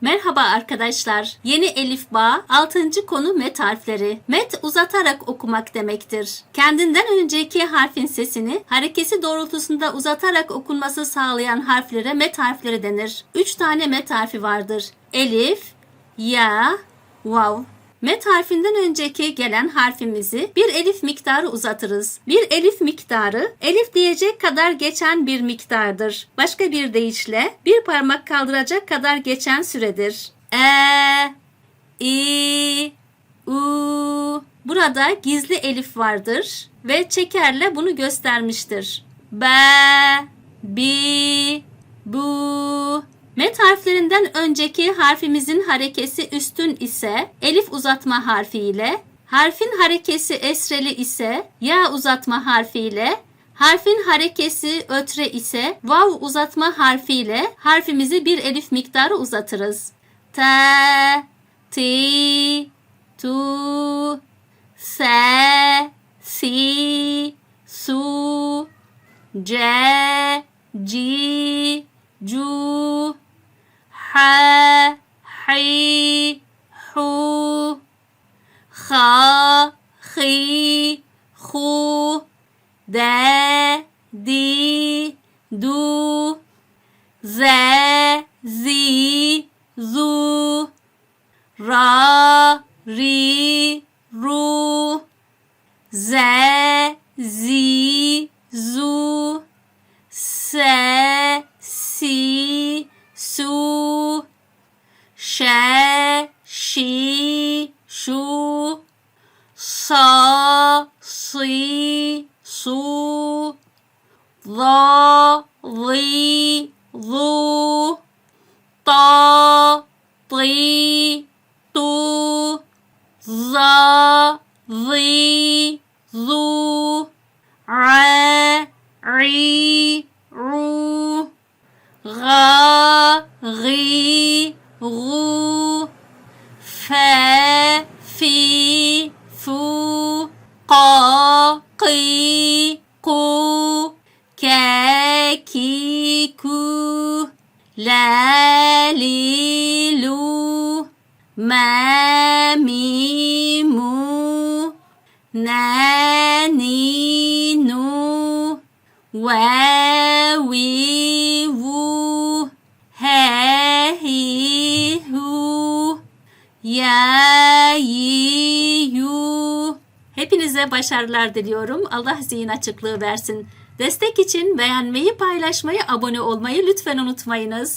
Merhaba arkadaşlar. Yeni Elif Bağ 6. konu met harfleri. Met uzatarak okumak demektir. Kendinden önceki harfin sesini harekesi doğrultusunda uzatarak okunması sağlayan harflere met harfleri denir. 3 tane met harfi vardır. Elif, ya, vav. Met harfinden önceki gelen harfimizi bir elif miktarı uzatırız. Bir elif miktarı elif diyecek kadar geçen bir miktardır. Başka bir deyişle bir parmak kaldıracak kadar geçen süredir. E, i, u. Burada gizli elif vardır ve çekerle bunu göstermiştir. B, bi, bu. Met harflerinden önceki harfimizin harekesi üstün ise elif uzatma harfi ile, harfin harekesi esreli ise ya uzatma harfi ile, harfin harekesi ötre ise vav uzatma harfi ile harfimizi bir elif miktarı uzatırız. T, ti, tu, se, si, su, c, ci, cu, خ خ خو د د د ز ز ز ر ر ر ز ز ز س س س ش ش ش sa, si, su, la, li, lu, da, li, du, za, li, lu, re, ri, ru, ra. La, li, lu, ma, mi, mu, wa, wu, he, ya, yi. Hepinize başarılar diliyorum. Allah zihin açıklığı versin. Destek için beğenmeyi, paylaşmayı, abone olmayı lütfen unutmayınız.